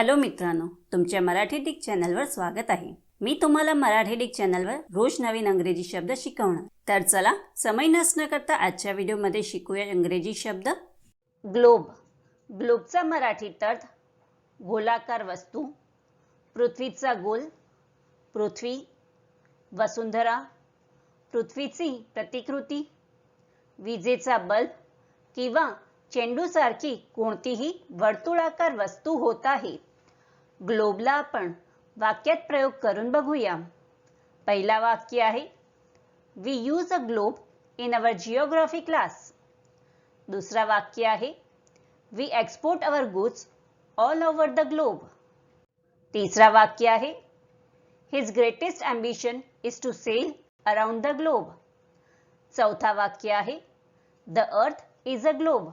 Hello मित्रांनो तुमच्या Marathi Dick चॅनलवर स्वागत आहे. मी तुम्हाला मराठी डिक चॅनलवर रोज नवीन अंग्रेजी शब्द शिकवणार. तर चला समय नसणं करता आजच्या व्हिडिओमध्ये शिकूया इंग्रजी शब्द. ग्लोब. ग्लोबचा मराठी अर्थ गोलाकार वस्तू पृथ्वीचा गोल पृथ्वी वसुंधरा पृथ्वीची प्रतिकृती विजेचा बल्ब किंवा चेंडूसारखी कोणतीही वर्तुळाकार वस्तू होत आहे. ग्लोबला आपण वाक्यात प्रयोग करून बघूया. पहिला वाक्य आहे we use a globe in our geography class दुसरा वाक्य आहे we export our goods all over the globe तिसरा वाक्य आहे his greatest ambition is to sail around the globe चौथा वाक्य आहे the earth is a globe